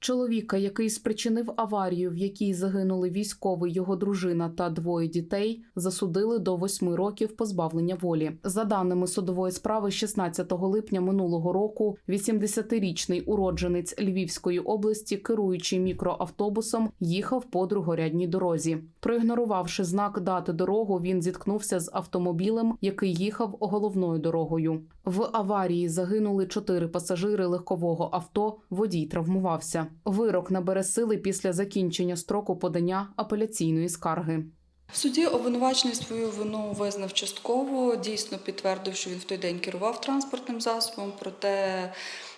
Чоловіка, який спричинив аварію, в якій загинули військовий, його дружина та двоє дітей, засудили до восьми років позбавлення волі. За даними судової справи, 16 липня минулого року 80-річний уродженець Львівської області, керуючи мікроавтобусом, їхав по другорядній дорозі. Проігнорувавши знак дати дорогу, він зіткнувся з автомобілем, який їхав головною дорогою. В аварії загинули чотири пасажири легкового авто. Водій травмувався. Вирок набере сили після закінчення строку подання апеляційної скарги. В суді обвинувачений свою вину визнав частково, дійсно підтвердив, що він в той день керував транспортним засобом, проте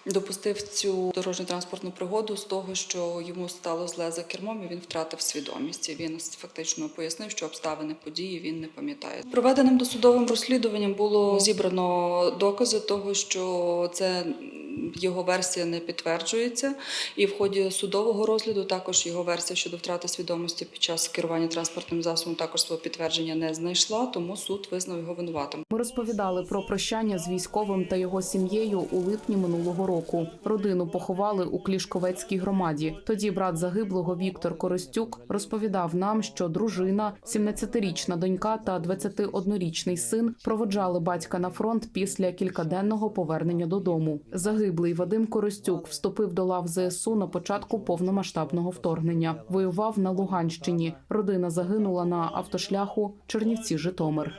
допустив цю дорожньо-транспортну пригоду з того, що йому стало зле за кермом і він втратив свідомість. Він фактично пояснив, що обставини події він не пам'ятає. Проведеним досудовим розслідуванням було зібрано докази того, що це його версія не підтверджується, і в ході судового розгляду також його версія щодо втрати свідомості під час керування транспортним засобом також свого підтвердження не знайшла, тому суд визнав його винуватим. Ми розповідали про прощання з військовим та його сім'єю у липні минулого року. Родину поховали у Клішковецькій громаді. Тоді брат загиблого Віктор Коростюк розповідав нам, що дружина, 17-річна донька та 21-річний син проводжали батька на фронт після кількаденного повернення додому. Загиблий загиблий Вадим Коростюк вступив до лав ЗСУ на початку повномасштабного вторгнення. Воював на Луганщині. Родина загинула на автошляху Чернівці Житомир.